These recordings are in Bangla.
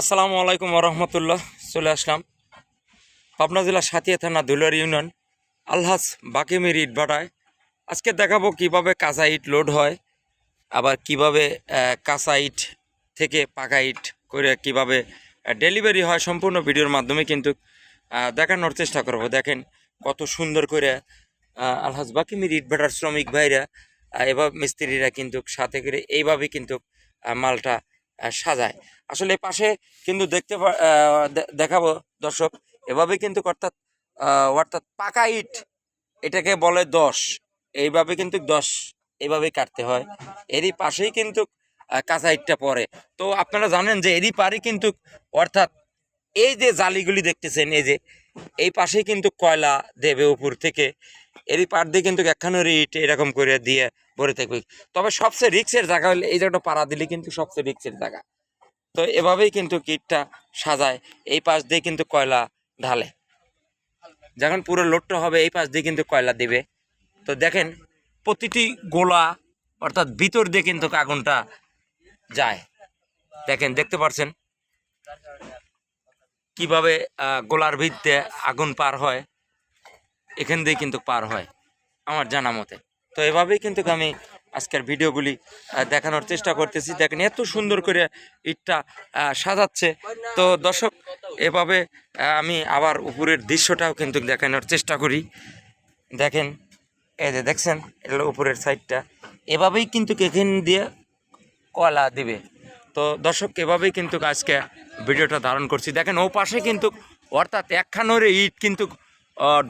আসসালামু আলাইকুম রহমতুল্লাহ। চলে আসলাম পাবনা জেলার সাতিয়া থানা দুলার ইউনিয়ন আলহাস বাকিমির ইট ভাটায়। আজকে দেখাবো কীভাবে কাঁচা ইট লোড হয় আবার কীভাবে কাঁচা ইট থেকে পাকা ইট করে কীভাবে ডেলিভারি হয় সম্পূর্ণ ভিডিওর মাধ্যমে কিন্তু দেখানোর চেষ্টা করব। দেখেন কত সুন্দর করে আহ, আলহাস বাকিমির ইট ভাটার শ্রমিক ভাইরা এভাবে মিস্ত্রিরা কিন্তু সাথে করে এইভাবে কিন্তু মালটা সাজায়। আসলে পাশে কিন্তু দেখতে দেখাবো দর্শক, এভাবে কিন্তু অর্থাৎ অর্থাৎ পাকা ইট, এটাকে বলে দশ। এইভাবে কিন্তু দশ এইভাবে কাটতে হয়। এরই পাশেই কিন্তু কাঁচা ইটটা পড়ে। তো আপনারা জানেন যে এরই পারে কিন্তু অর্থাৎ এই যে জালিগুলি দেখতেছেন, এই যে, এই পাশেই কিন্তু কয়লা দেবে উপর থেকে। এরই পার দিয়ে কিন্তু একখানের ইট এরকম করে দিয়ে ভরে থাকবে। তবে সবচেয়ে রিক্সের জায়গা হলে এই জায়গাটা পাড়া দিলে কিন্তু সবচেয়ে রিক্সের জায়গা। তো এভাবেই কিন্তু কিটটা সাজায়, এই পাশ দিয়ে কিন্তু কয়লা ঢালে। যখন পুরো লোডটা হবে, এই পাশ দিয়ে কিন্তু কয়লা দিবে। তো দেখেন, প্রতিটি গোলা, অর্থাৎ ভিতর দিয়ে কিন্তু আগুনটা যায়। দেখেন, দেখতে পাচ্ছেন কীভাবে গোলার ভিত্তে আগুন পার হয়। এখান দিয়ে কিন্তু পার হয়, আমার জানা মতে। তো এভাবেই কিন্তু আমি আজকের ভিডিওগুলি দেখানোর চেষ্টা করতেছি। দেখেন এত সুন্দর করে ইটটা সাজাচ্ছে। তো দর্শক, এভাবে আমি আবার উপরের দৃশ্যটাও কিন্তু দেখানোর চেষ্টা করি। দেখেন, এই যে দেখছেন এটা উপরের সাইডটা। এভাবেই কিন্তু এখান দিয়ে কলা দিবে। তো দর্শক, এভাবেই কিন্তু আজকে ভিডিওটা ধারণ করছি। দেখেন, ও পাশে কিন্তু, অর্থাৎ একখানোর ইট কিন্তু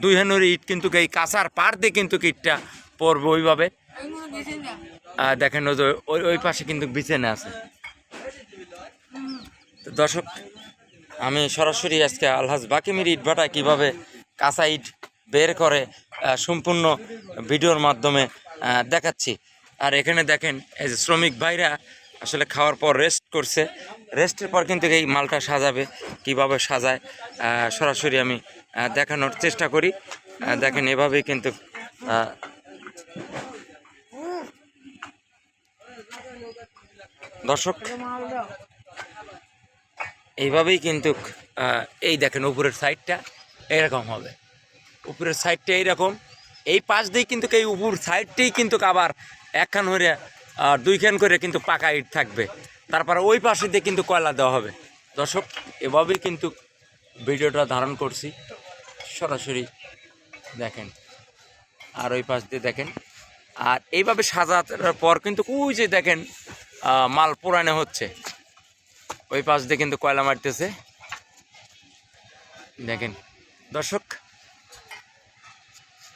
দুই হানোর ইট কিন্তু এই কাঁচার পার দিয়ে কিন্তু ইটটা পড়বে ওইভাবে। দেখেন ওই ওই পাশে কিন্তু বিছানা আছে। তো দর্শক, আমি সরাসরি আজকে আলহাজ বাকিমির ইট ভাটায় কীভাবে কাঁচা ইট বের করে সম্পূর্ণ ভিডিওর মাধ্যমে দেখাচ্ছি। আর এখানে দেখেন এই যে শ্রমিক ভাইরা আসলে খাওয়ার পর রেস্ট করছে। রেস্টের পর কিন্তু এই মালটা সাজাবে, কীভাবে সাজায় সরাসরি আমি দেখানোর চেষ্টা করি। দেখেন, এভাবেই কিন্তু দর্শক, এইভাবেই কিন্তু এই দেখেন উপরের সাইডটা এরকম হবে। উপরের সাইডটা এইরকম। এই পাশ দিয়ে কিন্তু এই উপর সাইডটাই কিন্তু আবার একখান হয়ে দুইখান করে কিন্তু পাকা ইট থাকবে। তারপরে ওই পাশে দিয়ে কিন্তু কয়লা দেওয়া হবে। দর্শক, এভাবেই কিন্তু ভিডিওটা ধারণ করছি। সরাসরি দেখেন। আর ওই পাশ দিয়ে দেখেন। আর এইভাবে সাজার পর কিন্তু ওই যে দেখেন মাল পোড়ানো হচ্ছে। ওই পাশ দিয়ে কিন্তু কয়লা মারতেছে। দেখেন। দর্শক,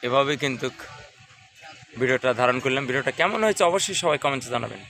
এভাবেই কিন্তু ভিডিওটা ধারণ করলাম। ভিডিওটা কেমন হয়েছে অবশ্যই সবাই কমেন্টে জানাবেন।